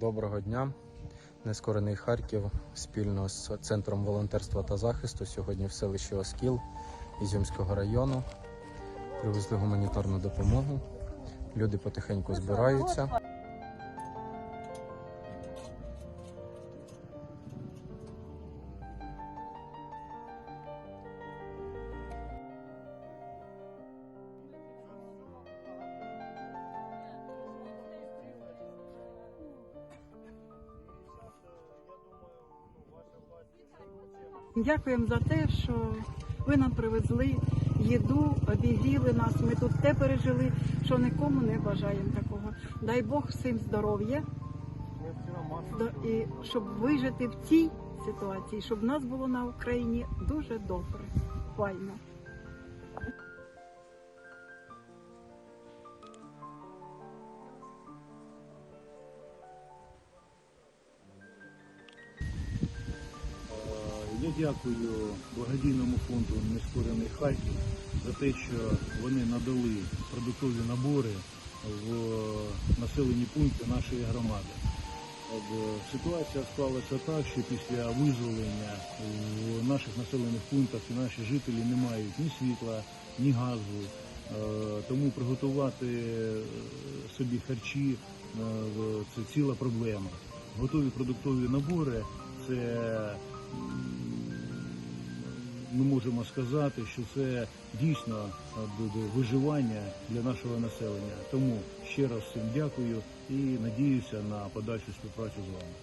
Доброго дня. Нескорений Харків спільно з Центром волонтерства та захисту сьогодні в селищі Оскіл Ізюмського району привезли гуманітарну допомогу. Люди потихеньку збираються. Дякуємо за те, що ви нам привезли їду, обігріли нас. Ми тут те пережили, що нікому не бажаємо такого. Дай Бог всім здоров'я і щоб вижити в цій ситуації, щоб нас було на Україні дуже добре, файно. Я дякую благодійному фонду Нескорений Харків за те, що вони надали продуктові набори в населені пункти нашої громади. Ситуація склалася так, що після визволення в наших населених пунктах наші жителі не мають ні світла, ні газу. Е, Тому приготувати е, собі харчі е, це ціла проблема. Готові продуктові набори це ми можемо сказати, що це дійсно е, буде виживання для нашого населення. Тому ще раз всім дякую і надіюся на подальшу співпрацю з вами.